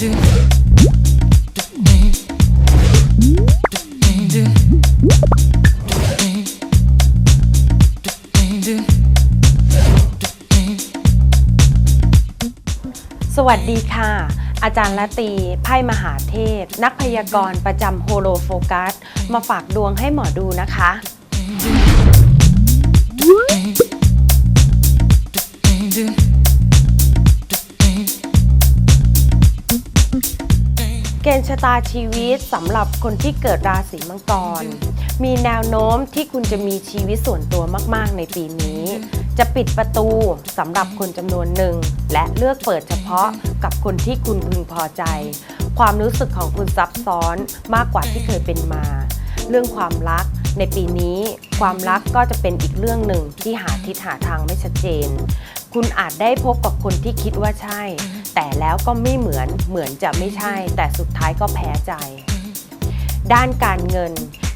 สวัสดีค่ะ อาจารย์ละตี ไพ่มหาเทพนักพยากรณ์ประจำโฮโลโฟกัส มาฝากดวงให้หมอดูนะคะ เกณฑ์ชะตาชีวิตสำหรับคนที่เกิดราศีมังกร มีแนวโน้มที่คุณจะมีชีวิตส่วนตัวมาก ๆ ในปีนี้ จะปิดประตูสำหรับคนจำนวนหนึ่ง และเลือกเปิดเฉพาะกับคนที่คุณพึงพอใจ ความรู้สึกของคุณซับซ้อนมากกว่าที่เคยเป็นมา เรื่องความรักในปีนี้ ความรักก็จะเป็นอีกเรื่องหนึ่งที่หาทิศหาทางไม่ชัดเจน คุณอาจได้พบกับคนที่คิดว่าใช่ แต่แล้วก็ไม่เหมือนเหมือนจะไม่ใช่ แต่สุดท้ายก็แพ้ใจ ด้านการเงิน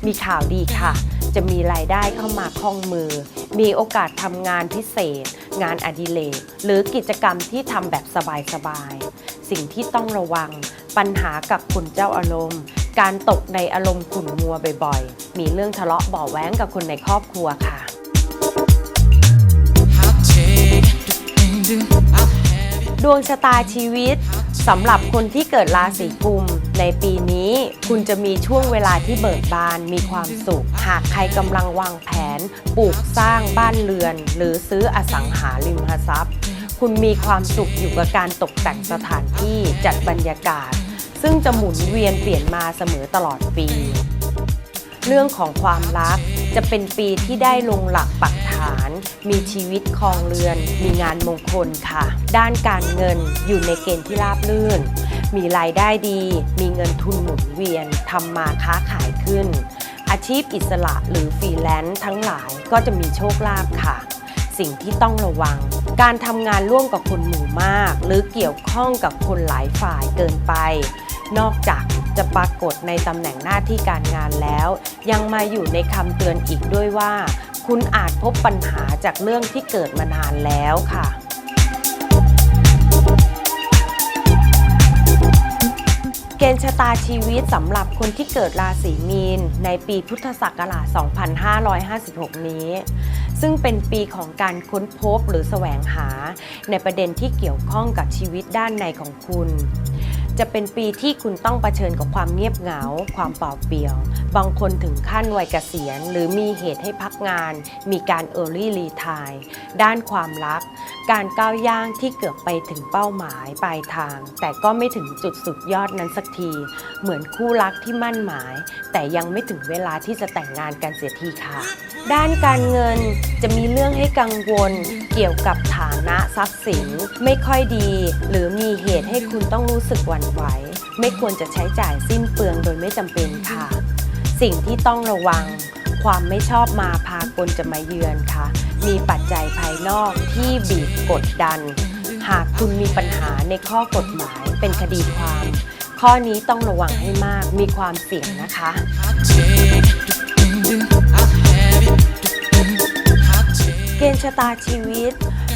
มีข่าวดีค่ะ จะมีรายได้เข้ามาคล่องมือ มีโอกาสทำงานพิเศษ งานอดิเรกหรือกิจกรรมที่ทำแบบสบายๆสิ่งที่ต้องระวัง ปัญหากับคุณเจ้าอารมณ์ การตกในอารมณ์ขุ่นมัวบ่อยๆ มีเรื่องทะเลาะเบาะแว้งกับคนในครอบครัวค่ะ ดวงชะตาชีวิตสำหรับคนที่เกิดราศีกุม ในปีนี้คุณจะมีช่วงเวลาที่เบิกบานมีความสุข หากใครกำลังวางแผน ปลูกสร้างบ้านเรือน หรือซื้ออสังหาริมทรัพย์ คุณมีความสุขอยู่กับการตกแต่งสถานที่จัดบรรยากาศ ซึ่งจะหมุนเวียนเปลี่ยนมาเสมอตลอดปี เรื่องของความรัก จะเป็นปีที่ได้ลงหลักปักฐาน มีชีวิตครองเรือน มีงานมงคลค่ะ ด้านการเงินอยู่ในเกณฑ์ที่ราบรื่น มีรายได้ดี มีเงินทุนหมุนเวียนทำมาค้าขายขึ้น อาชีพอิสระหรือฟรีแลนซ์ทั้งหลายก็จะมีโชคลาภค่ะ สิ่งที่ต้องระวัง การทำงานร่วมกับคนหมู่มาก หรือเกี่ยวข้องกับคนหลายฝ่ายเกินไป นอกจาก จะปรากฏในตำแหน่งหน้าที่การงานแล้ว ยังมาอยู่ในคำเตือนอีกด้วยว่า คุณอาจพบปัญหาจากเรื่องที่เกิดมานานแล้วค่ะเกณฑ์ชะตาชีวิตสำหรับคนที่เกิดราศีมีน ในปีพุทธศักราช 2556 นี้ ซึ่งเป็นปีของการค้นพบหรือแสวงหา ในประเด็นที่เกี่ยวข้องกับชีวิตด้านในของคุณ จะเป็นปีที่คุณต้องเผชิญกับความเงียบเหงา ความเปล่าเปลี่ยว บางคนถึงขั้นวัยเกษียณ หรือมีเหตุให้พักงาน มีการ Early Retire ด้านความรัก การก้าวย่างที่เกือบไปถึงเป้าหมายปลายทาง แต่ก็ไม่ถึงจุดสุดยอดนั้นสักที เหมือนคู่รักที่มั่นหมาย แต่ยังไม่ถึงเวลาที่จะแต่งงานกันเสียทีค่ะ ด้านการเงินจะมีเรื่องให้กังวลเกี่ยวกับฐานะทรัพย์สินไม่ค่อยดี หรือมีเหตุให้คุณต้องรู้สึกหวั่นไหวไม่ควรจะใช้จ่ายสิ้นเปลืองโดยไม่จำเป็นค่ะ สิ่งที่ต้องระวัง ความไม่ชอบมาพากลจะมาเยือนค่ะ มีปัจจัยภายนอกที่บีบกดดัน หากคุณมีปัญหาในข้อกฎหมายเป็นคดีความ ข้อนี้ต้องระวังให้มากมีความเสี่ยงนะคะเกณฑ์ชะตาชีวิต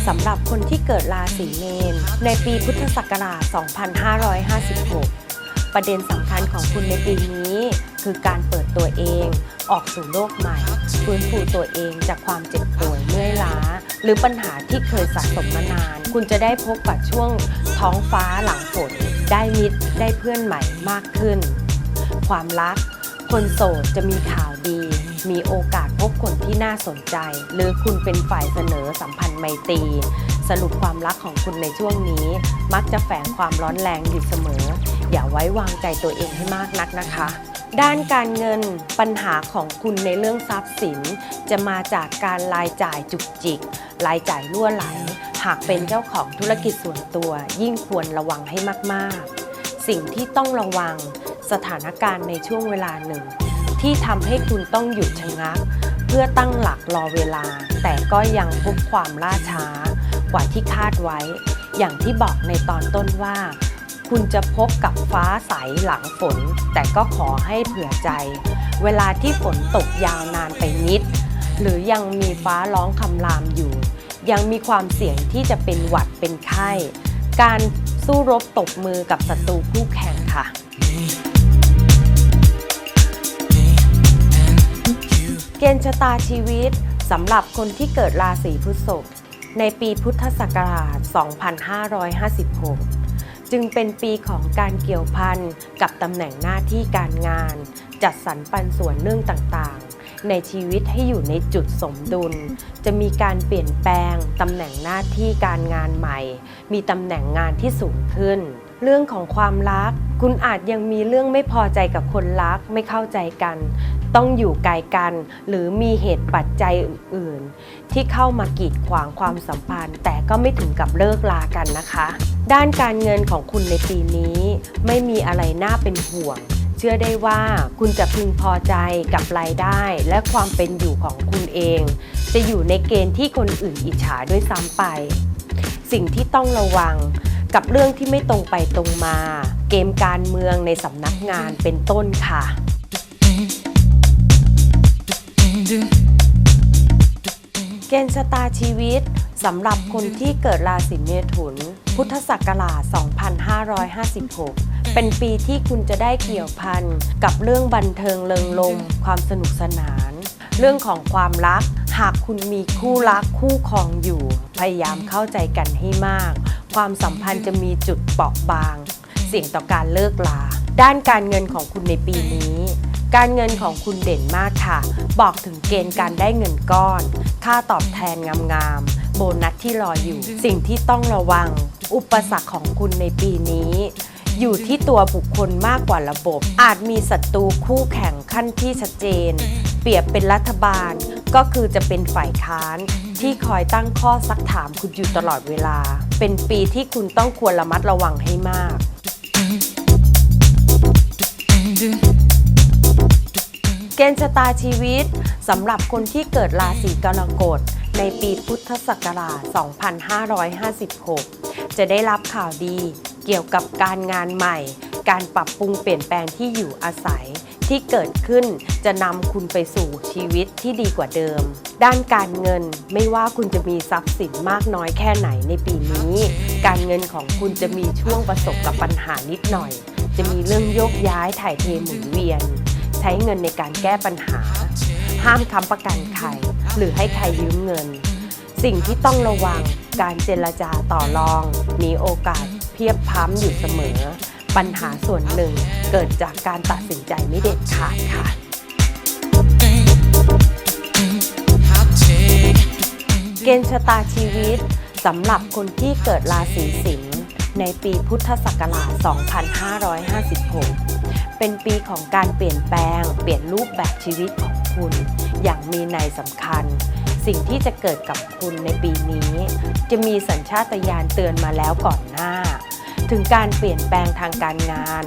สำหรับคนที่เกิดราศีเมษในปีพุทธศักราช 2556 ประเด็นสำคัญของคุณในปีนี้ คือการเปิดตัวเอง ออกสู่โลกใหม่ ฟื้นฟูตัวเองจากความเจ็บป่วยเมื่อยล้า หรือปัญหาที่เคยสะสมมานาน คุณจะได้พบกับช่วงท้องฟ้าหลังฝนได้มิตรได้เพื่อนใหม่มากขึ้น ความรัก คนโสดจะมีข่าวดี มีโอกาสพบคนที่น่าสนใจ หรือคุณเป็นฝ่ายเสนอสัมพันธ์ไมตรีสรุปความรักของคุณในช่วงนี้ มักจะแฝงความร้อนแรงอยู่เสมอ อย่าไว้วางใจตัวเองให้มากนักนะคะด้านการเงินปัญหาของคุณในเรื่องทรัพย์สิน จะมาจากการรายจ่ายจุกจิก รายจ่ายรั่วไหล หากเป็นเจ้าของธุรกิจส่วนตัว ยิ่งควรระวังให้มาก ๆ สิ่งที่ต้องระวังสถานการณ์ในช่วงเวลาหนึ่ง ที่ทำให้คุณต้องหยุดชะงัก เพื่อตั้งหลักรอเวลา แต่ก็ยังพบความล่าช้ากว่าที่คาดไว้ อย่างที่บอกในตอนต้นว่า คุณจะพบกับฟ้าใสหลังฝน แต่ก็ขอให้เผื่อใจ เวลาที่ฝนตกยาวนานไปนิด หรือยังมีฟ้าร้องคำรามอยู่ ยังมีความเสี่ยงที่จะเป็นหวัดเป็นไข้ การสู้รบตบมือกับศัตรูคู่แข่งค่ะ เกณฑ์ชะตาชีวิตสำหรับคนที่เกิดราศีพฤษภในปีพุทธศักราช 2556 จึงเป็นปีของการเกี่ยวพันกับตำแหน่งหน้าที่การงาน จัดสรรปันส่วนเรื่องต่างๆ ในชีวิตให้อยู่ในจุดสมดุล จะมีการเปลี่ยนแปลงตำแหน่งหน้าที่การงานใหม่ มีตำแหน่งงานที่สูงขึ้น เรื่องของความรัก คุณอาจยังมีเรื่องไม่พอใจกับคนรักไม่เข้าใจกัน ต้องอยู่ไกลกัน หรือมีเหตุปัจจัยอื่น ๆ ที่เข้ามากีดขวางความสัมพันธ์ แต่ก็ไม่ถึงกับเลิกลากันนะคะ ด้านการเงินของคุณในปีนี้ ไม่มีอะไรน่าเป็นห่วงเชื่อได้ว่าคุณจะพึงพอใจกับรายได้และความเป็นอยู่ของคุณเอง จะอยู่ในเกณฑ์ที่คนอื่นอิจฉาด้วยซ้ำไป สิ่งที่ต้องระวังกับเรื่องที่ไม่ตรงไปตรงมา เกมการเมืองในสำนักงานเป็นต้นค่ะ เกณฑ์ชะตาชีวิตสำหรับคนที่เกิดราศีเมถุน พุทธศักราช 2556 เป็นปีที่คุณจะได้เกี่ยวพันกับเรื่องบันเทิงเริงรมย์ความสนุกสนาน เรื่องของความรัก หากคุณมีคู่รักคู่ครองอยู่ พยายามเข้าใจกันให้มาก ความสัมพันธ์จะมีจุดเปราะบาง เสี่ยงต่อการเลิกลา ด้านการเงินของคุณในปีนี้ การเงินของคุณเด่นมากค่ะ บอกถึงเกณฑ์การได้เงินก้อน ค่าตอบแทนงามๆ โบนัสที่รออยู่ สิ่งที่ต้องระวัง อุปสรรคของคุณในปีนี้ อยู่ที่ตัวบุคคลมากกว่าระบบ อาจมีศัตรูคู่แข่งขั้นที่ชัดเจน เปรียบเป็นรัฐบาลก็คือจะเป็นฝ่ายค้านที่คอยตั้งข้อซักถามคุณอยู่ตลอดเวลา เป็นปีที่คุณต้องควรระมัดระวังให้มาก เกณฑ์ชะตาชีวิตสำหรับคนที่เกิดราศีกรกฎในปีพุทธศักราช 2556 จะได้รับข่าวดีเกี่ยวกับการงานใหม่ การปรับปรุงเปลี่ยนแปลงที่อยู่อาศัยที่เกิดขึ้นจะนำคุณไปสู่ชีวิตที่ดีกว่าเดิม ด้านการเงินไม่ว่าคุณจะมีทรัพย์สินมากน้อยแค่ไหนในปีนี้ การเงินของคุณจะมีช่วงประสบกับปัญหานิดหน่อย จะมีเรื่องโยกย้ายถ่ายเทหมุนเวียน ใช้เงินในการแก้ปัญหา ห้ามค้ำประกันใคร หรือให้ใครยืมเงิน สิ่งที่ต้องระวังการเจรจาต่อรอง มีโอกาสเพียบพร้ำอยู่เสมอ ปัญหาส่วนหนึ่งเกิดจากการตัดสินใจไม่เด็ดขาดค่ะเกณฑ์ชะตาชีวิตสำหรับคนที่เกิดราศีสิงห์ในปีพุทธศักราช 2556 เป็นปีของการเปลี่ยนแปลง เปลี่ยนรูปแบบชีวิตของคุณ อย่างมีในยสำคัญ สิ่งที่จะเกิดกับคุณในปีนี้ จะมีสัญชาตญาณเตือนมาแล้วก่อนหน้า ถึงการเปลี่ยนแปลงทางการงาน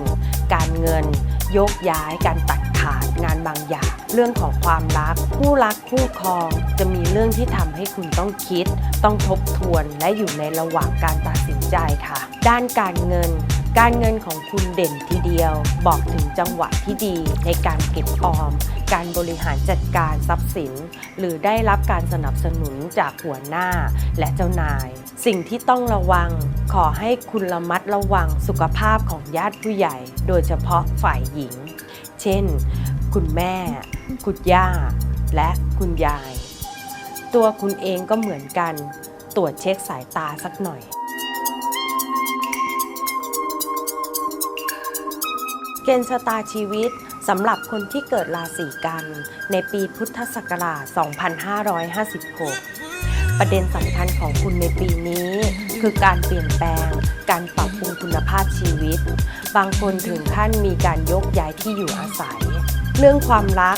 การเงินโยกย้าย การตัดขาดงานบางอย่าง เรื่องของความรัก คู่รักคู่ครอง จะมีเรื่องที่ทำให้คุณต้องคิด ต้องทบทวนและอยู่ในระหว่างการตัดสินใจค่ะ ด้านการเงิน การเงินของคุณเด่นทีเดียว บอกถึงจังหวะที่ดีในการเก็บออม การบริหารจัดการทรัพย์สิน หรือได้รับการสนับสนุนจากหัวหน้าและเจ้านาย สิ่งที่ต้องระวัง ขอให้คุณระมัดระวังสุขภาพของญาติผู้ใหญ่ โดยเฉพาะฝ่ายหญิง เช่น คุณแม่ คุณย่า และคุณยาย ตัวคุณเองก็เหมือนกัน ตรวจเช็คสายตาสักหน่อย เกณฑ์ชะตาชีวิตสำหรับคนที่เกิดราศีกัน ในปีพุทธศักราช 2556 ประเด็นสำคัญของคุณในปีนี้ คือการเปลี่ยนแปลง การปรับปรุงคุณภาพชีวิต บางคนถึงขั้นมีการยกย้ายที่อยู่อาศัย เรื่องความรัก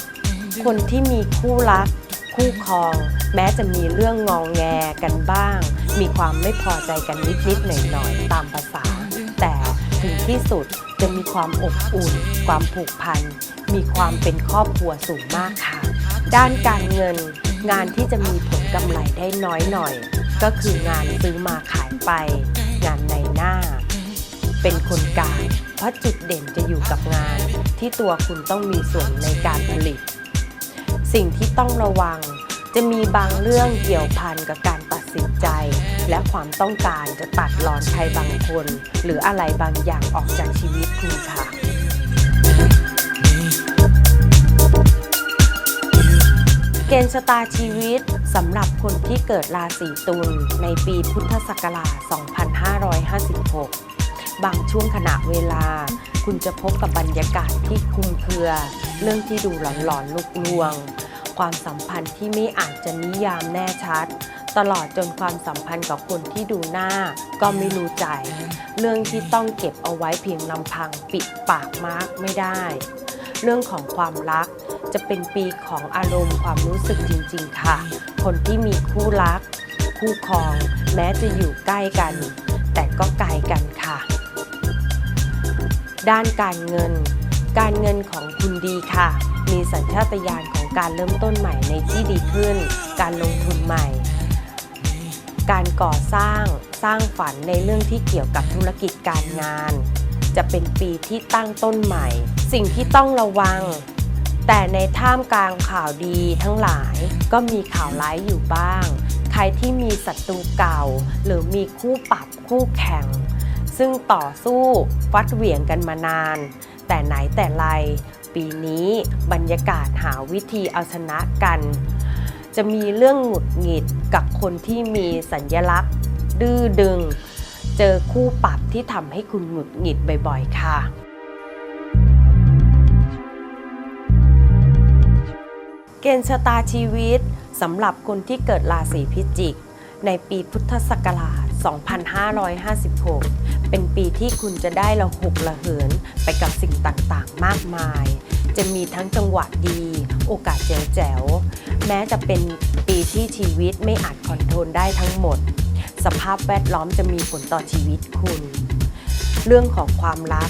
คนที่มีคู่รัก คู่ครอง แม้จะมีเรื่องงองแงกันบ้าง มีความไม่พอใจกันนิดๆหน่อยๆตามภาษา แต่ถึงที่สุด จะมีความอบอุ่น ความผูกพัน มีความเป็นครอบครัวสูงมากค่ะ ด้านการเงิน งานที่จะมีผลกำไรได้น้อยหน่อย ก็คืองานซื้อมาขายไป งานในหน้า เป็นคนกลางเพราะจุดเด่นจะอยู่กับงาน ที่ตัวคุณต้องมีส่วนในการผลิต สิ่งที่ต้องระวังจะมีบางเรื่องเกี่ยวพันกับการตัด สินใจ และความต้องการจะตัดรอนใครบางคน หรืออะไรบางอย่างออกจากชีวิตคุณค่ะเกณฑ์ชะตาชีวิตสำหรับคนที่เกิดราศีตุลในปีพุทธศักราช 2556 บางช่วงขณะเวลา คุณจะพบกับบรรยากาศที่คลุมเครือ เรื่องที่ดูหลอนๆลุกลวง ความสัมพันธ์ที่ไม่อาจจะนิยามแน่ชัด ตลอดจนความสัมพันธ์กับคนที่ดูหน้า ก็ไม่รู้ใจ เรื่องที่ต้องเก็บเอาไว้เพียงลำพังปิดปากมากไม่ได้ เรื่องของความรักจะเป็นปีของอารมณ์ความรู้สึกจริง ๆ ค่ะ คนที่มีคู่รัก คู่ครอง แม้จะอยู่ใกล้กัน แต่ก็ไกลกันค่ะ ด้านการเงิน การเงินของคุณดีค่ะ มีสัญชาตญาณของการเริ่มต้นใหม่ในที่ดีขึ้น การลงทุนใหม่ การก่อสร้างสร้างฝันในเรื่องที่เกี่ยวกับธุรกิจการงาน จะเป็นปีที่ตั้งต้นใหม่ สิ่งที่ต้องระวัง แต่ในท่ามกลางข่าวดีทั้งหลายก็มีข่าวร้ายอยู่บ้าง ใครที่มีศัตรูเก่า หรือมีคู่ปรับคู่แข่ง ซึ่งต่อสู้ฟัดเหวี่ยงกันมานาน แต่ไหนแต่ไรปีนี้บรรยากาศหาวิธีเอาชนะกัน จะมีเรื่องหงุดหงิดกับคนที่มีสัญญลักษณ์ ดื้อดึง เจอคู่ปรับที่ทำให้คุณหงุดหงิดบ่อยๆ ค่ะ เกณฑ์ชะตาชีวิตสำหรับคนที่เกิดราศีพิจิก ในปีพุทธศักราช 2556 เป็นปีที่คุณจะได้ระหกระเหินไปกับสิ่งต่างๆ มากมาย จะมีทั้งจังหวะดี โอกาสแจ๋ว แม้จะเป็นปีที่ชีวิตไม่อาจคอนโทรลได้ทั้งหมด สภาพแวดล้อมจะมีผลต่อชีวิตคุณ เรื่องของความรัก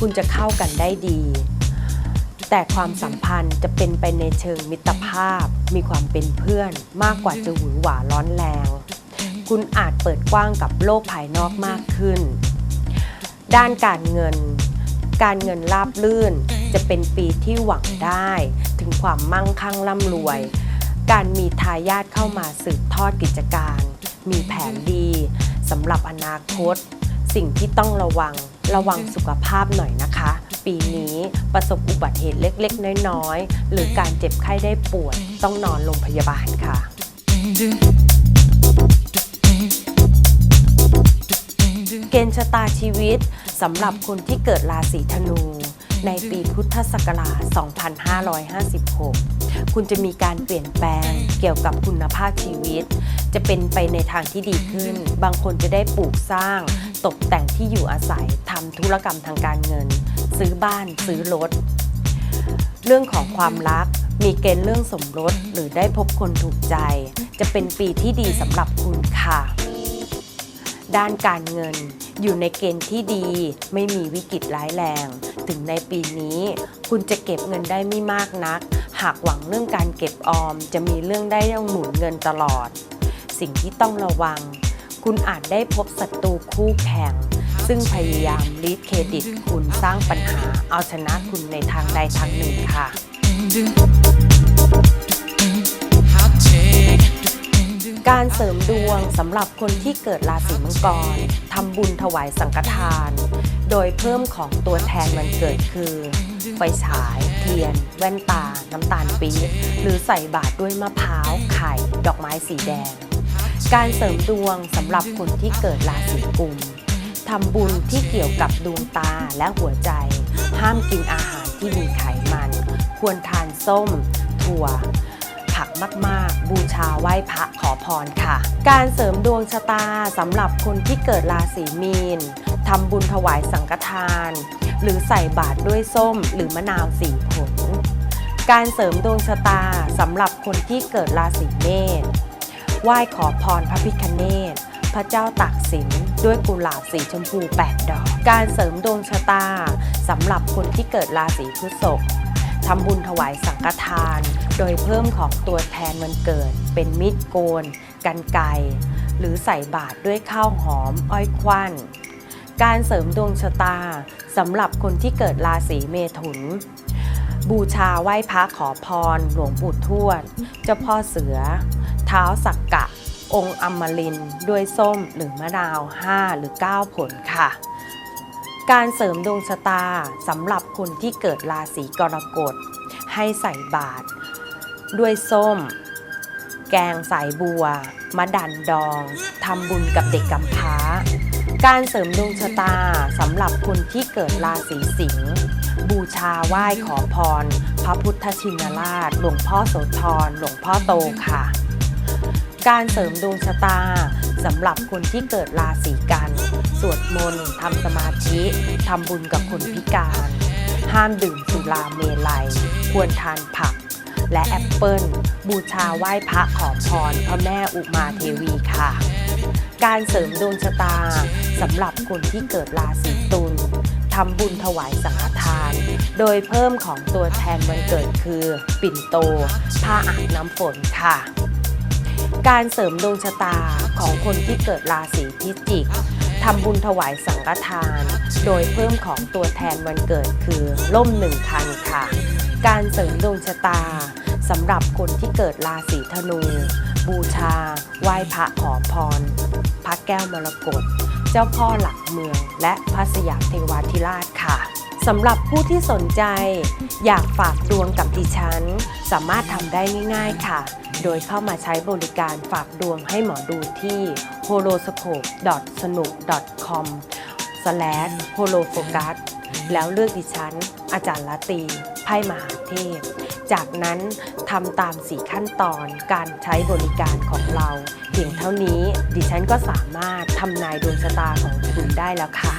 คุณจะเข้ากันได้ดี แต่ความสัมพันธ์จะเป็นไปในเชิงมิตรภาพ มีความเป็นเพื่อนมากกว่าจะหวือหวาร้อนแรง คุณอาจเปิดกว้างกับโลกภายนอกมากขึ้น ด้านการเงิน การเงินราบลื่นจะเป็นปีที่หวังได้ ถึงความมั่งคั่งร่ำรวย การมีทายาทเข้ามาสืบทอดกิจการ มีแผนดีสำหรับอนาคต สิ่งที่ต้องระวังระวังสุขภาพหน่อยนะคะ ปีนี้ประสบอุบัติเหตุเล็กๆ น้อยๆ หรือการเจ็บไข้ได้ป่วยต้องนอนโรงพยาบาลค่ะเกณฑ์ชะตาชีวิตสำหรับคนที่เกิดราศีธนู ในปีพุทธศักราช 2556 คุณจะมีการเปลี่ยนแปลงเกี่ยวกับคุณภาพชีวิต จะเป็นไปในทางที่ดีขึ้น บางคนจะได้ปลูกสร้าง ตกแต่งที่อยู่อาศัยทำธุรกรรมทางการเงิน ซื้อบ้านซื้อรถ เรื่องของความรักมีเกณฑ์เรื่องสมรสหรือได้พบคนถูกใจ จะเป็นปีที่ดีสำหรับคุณค่ะ ด้านการเงินอยู่ในเกณฑ์ที่ดีไม่มีวิกฤตร้ายแรง ถึงในปีนี้ คุณจะเก็บเงินได้ไม่มากนัก หากหวังเรื่องการเก็บออม จะมีเรื่องได้ต้องหมุนเงินตลอด สิ่งที่ต้องระวัง คุณอาจได้พบศัตรูคู่แข่ง ซึ่งพยายามรีดเครดิตคุณสร้างปัญหา เอาชนะคุณในทางใดทางหนึ่งค่ะ การเสริมดวงสำหรับคนที่เกิดราศีมังกรทำบุญถวายสังฆทาน โดยเพิ่มของตัวแทนวันเกิดคือ ไฟฉาย เทียน แว่นตา น้ำตาลปี๊บหรือใส่บาตรด้วยมะพร้าว ไข่ ดอกไม้สีแดง การเสริมดวงสำหรับคนที่เกิดราศีกุมทำบุญที่เกี่ยวกับดวงตาและหัวใจ ห้ามกินอาหารที่มีไขมัน ควรทานส้ม ถั่ว ผักมาก ๆ บูชาไหว้พระขอพรค่ะ การเสริมดวงชะตาสำหรับคนที่เกิดราศีมีนทำบุญถวายสังฆทาน หรือใส่บาตรด้วยส้มหรือมะนาวสีผงการเสริมดวงชะตาสำหรับคนที่เกิดราศีเมษไหว้ขอพรพระพิคเนศพระเจ้าตากสินด้วยกุหลาบสีชมพู 8 ดอก การเสริมดวงชะตาสำหรับคนที่เกิดราศีพฤษภทำบุญถวายสังฆทาน โดยเพิ่มของตัวแทนวันเกิด เป็นมีดโกน กันไก หรือใส่บาตรด้วยข้าวหอม อ้อยควัน การเสริมดวงชะตาสำหรับคนที่เกิดราศีเมถุน บูชาไหว้พระขอพร หลวงปู่ทวด เจ้าพ่อเสือ เท้าสักกะ องค์อมรินด้วยส้มหรือมะนาว 5 หรือ 9 ผลค่ะ การเสริมดวงชะตาสำหรับคนที่เกิดราศีกรกฎ ให้ใส่บาตรด้วยส้ม แกงสายบัว มะดันดองทำบุญกับเด็กกำพร้า การเสริมดวงชะตาสำหรับคนที่เกิดราศีสิงห์บูชาไหว้ขอพร พระพุทธชินราช หลวงพ่อโสธรหลวงพ่อโตค่ะ การเสริมดวงชะตาสำหรับคนที่เกิดราศีกัน สวดมนต์ทำสมาธิทำบุญกับคนพิการ ห้ามดื่มสุราเมลัย ควรทานผัก และแอปเปิลบูชาไหว้พระขอพรพระแม่อุมาเทวีค่ะ การเสริมดวงชะตาสำหรับคนที่เกิดราศีตุลทำบุญถวายสังฆทาน โดยเพิ่มของตัวแทนวันเกิดคือ ปิ่นโต ผ้าอาบน้ำฝนค่ะ การเสริมดวงชะตาของคนที่เกิดราศีพิจิกทำบุญถวายสังฆทาน โดยเพิ่มของตัวแทนวันเกิดคือล่มหนึ่งคันค่ะ การเสริมดวงชะตาสำหรับคนที่เกิดราศีธนู บูชา ไหว้พระขอพร พระแก้วมรกต เจ้าพ่อหลักเมือง และพระสยามเทวาธิราชค่ะสำหรับผู้ที่สนใจ อยากฝากดวงกับดิฉัน สามารถทำได้ง่ายๆค่ะ โดยเข้ามาใช้บริการฝากดวงให้หมอดูที่ horoscope สนุก com h o l o f o c u s แล้วเลือกดิฉัน อาจารย์ละตี ไพ่มหาเทพ จากนั้นทำตามสีขั้นตอนการใช้บริการของเราเพียงเท่านี้ดิฉันก็สามารถทำนายดวงชะตาของคุณได้แล้วค่ะ